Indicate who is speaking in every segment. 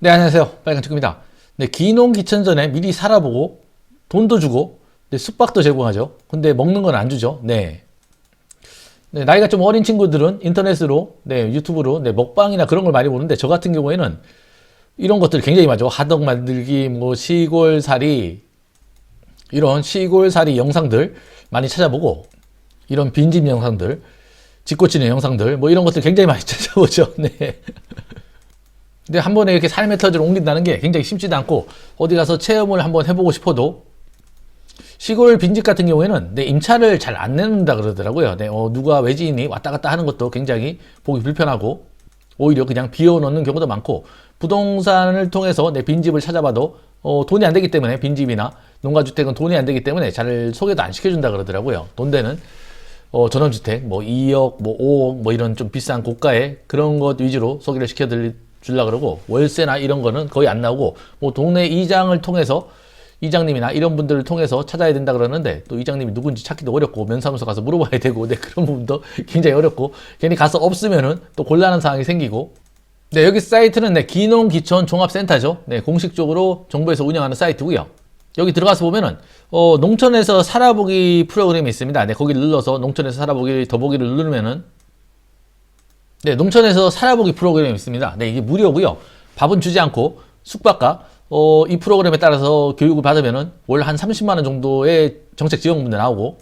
Speaker 1: 네, 안녕하세요. 빨간 축구입니다. 네, 기농 기천 전에 미리 살아보고 돈도 주고 네, 숙박도 제공하죠. 근데 먹는 건 안 주죠. 네. 네, 나이가 좀 어린 친구들은 인터넷으로, 네, 유튜브로, 네, 먹방이나 그런 걸 많이 보는데 저 같은 경우에는 이런 것들 굉장히 많죠. 하덕 만들기, 뭐 시골살이 이런 시골살이 영상들 많이 찾아보고 이런 빈집 영상들, 짓고 치는 영상들 뭐 이런 것들 굉장히 많이 찾아보죠. 네. 근데 한 번에 이렇게 삶의 터를 옮긴다는 게 굉장히 쉽지도 않고 어디 가서 체험을 한번 해보고 싶어도 시골 빈집 같은 경우에는 네, 임차를 잘 안 내는다 그러더라고요. 네, 어, 누가 외지인이 왔다 갔다 하는 것도 굉장히 보기 불편하고 오히려 그냥 비워놓는 경우도 많고 부동산을 통해서 내 빈집을 찾아봐도 어, 돈이 안 되기 때문에 빈집이나 농가주택은 돈이 안 되기 때문에 잘 소개도 안 시켜준다 그러더라고요. 돈 되는 어, 전원주택 뭐 2억, 뭐 5억 뭐 이런 좀 비싼 고가의 그런 것 위주로 소개를 시켜드리 줄라 그러고 월세나 이런 거는 거의 안 나오고 뭐 동네 이장을 통해서 이장님이나 이런 분들을 통해서 찾아야 된다 그러는데 또 이장님이 누군지 찾기도 어렵고 면사무소 가서 물어봐야 되고 네 그런 부분도 굉장히 어렵고 괜히 가서 없으면은 또 곤란한 상황이 생기고. 네 여기 사이트는 네 기농 기촌 종합센터죠. 네 공식적으로 정부에서 운영하는 사이트고요. 여기 들어가서 보면은 어, 농촌에서 살아보기 프로그램이 있습니다. 네 거기 눌러서 농촌에서 살아보기 더보기를 누르면은 네, 농촌에서 살아보기 프로그램이 있습니다. 네, 이게 무료고요. 밥은 주지 않고 숙박과 어, 이 프로그램에 따라서 교육을 받으면은 월 한 30만 원 정도의 정책 지원금도 나오고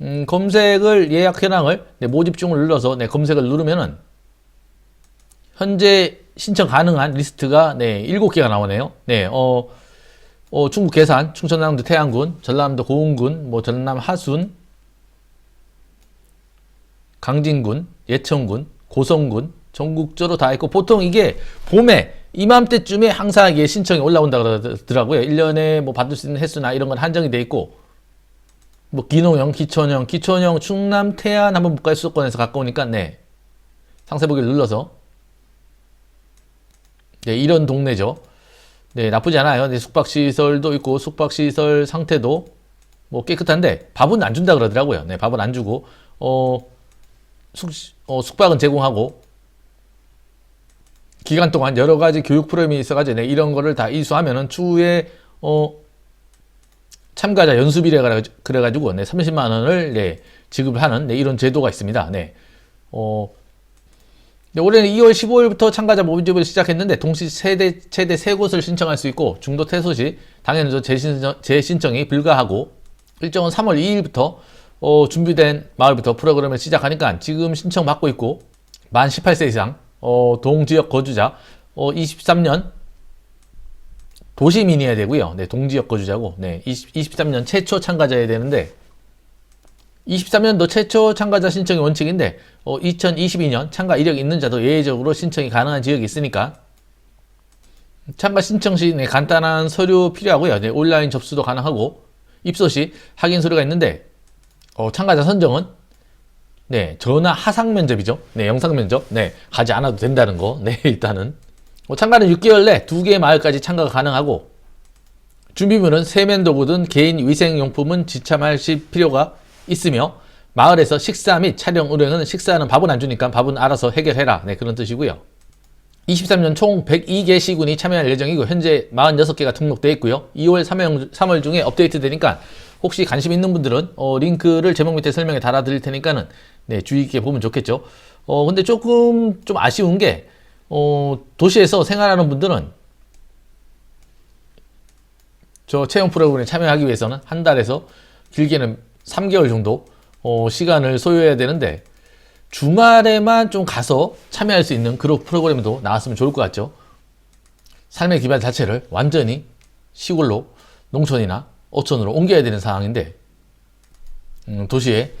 Speaker 1: 음, 검색을 예약 현황을 네, 모집 중을 눌러서 네, 검색을 누르면은 현재 신청 가능한 리스트가 네, 7개가 나오네요. 네, 어, 어, 충북 계산, 충청남도 태안군, 전남도 고흥군, 뭐 전남 하순, 강진군, 예천군, 고성군 전국적으로 다 있고 보통 이게 봄에 이맘때쯤에 항상 이게 신청이 올라온다 그러더라고요. 1년에 뭐 받을 수 있는 횟수나 이런 건 한정이 돼 있고 뭐 기농형, 기촌형, 기촌형 충남 태안 한번 볼까요? 수도권에서 가까우니까 네. 상세 보기를 눌러서 네, 이런 동네죠. 네, 나쁘지 않아요. 네, 숙박 시설도 있고 숙박 시설 상태도 뭐 깨끗한데 밥은 안 준다 그러더라고요. 네, 밥은 안 주고 어 숙, 어, 숙박은 제공하고 기간 동안 여러 가지 교육 프로그램이 있어가지고 네, 이런 거를 다 이수하면은 추후에 어, 참가자 연수비래 그래가지고 네, 30만 원을 네, 지급하는 네, 이런 제도가 있습니다. 네. 어, 네, 올해는 2월 15일부터 참가자 모집을 시작했는데 동시 최대 최대 세 곳을 신청할 수 있고 중도 퇴소 시 당연히 재신청, 재신청이 불가하고 일정은 3월 2일부터 어, 준비된 마을부터 프로그램을 시작하니까 지금 신청 받고 있고 만 18세 이상 어, 동지역 거주자 어, 23년 도시민이어야 되고요. 네, 동지역 거주자고 네, 20, 23년 최초 참가자여야 되는데 23년도 최초 참가자 신청이 원칙인데 어, 2022년 참가 이력 있는 자도 예외적으로 신청이 가능한 지역이 있으니까 참가 신청 시 네, 간단한 서류 필요하고요. 네, 온라인 접수도 가능하고 입소 시 확인 서류가 있는데 어, 참가자 선정은 네 전화 하상 면접이죠. 네 영상 면접. 네 가지 않아도 된다는 거. 네 일단은 어, 참가는 6개월 내 두 개의 마을까지 참가가 가능하고 준비물은 세면도구든 개인 위생용품은 지참할 필요가 있으며 마을에서 식사 및 촬영 의뢰는 식사는 밥은 안 주니까 밥은 알아서 해결해라. 네 그런 뜻이고요. 23년 총 102개 시군이 참여할 예정이고 현재 46개가 등록되어 있고요. 2월 3월, 3월 중에 업데이트 되니까 혹시 관심 있는 분들은 어, 링크를 제목 밑에 설명에 달아드릴 테니까는 네, 주의 깊게 보면 좋겠죠. 어, 근데 조금 좀 아쉬운 게 어, 도시에서 생활하는 분들은 저 체험 프로그램에 참여하기 위해서는 한 달에서 길게는 3개월 정도 어, 시간을 소요해야 되는데 주말에만 좀 가서 참여할 수 있는 그런 프로그램도 나왔으면 좋을 것 같죠. 삶의 기반 자체를 완전히 시골로 농촌이나 어촌으로 옮겨야 되는 상황인데 음, 도시에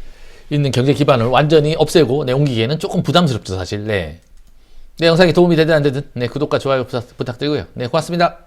Speaker 1: 있는 경제 기반을 완전히 없애고 네, 옮기기에는 조금 부담스럽죠 사실. 네. 네 영상이 도움이 되든 안 되든 네, 구독과 좋아요 부탁, 부탁드리고요. 네 고맙습니다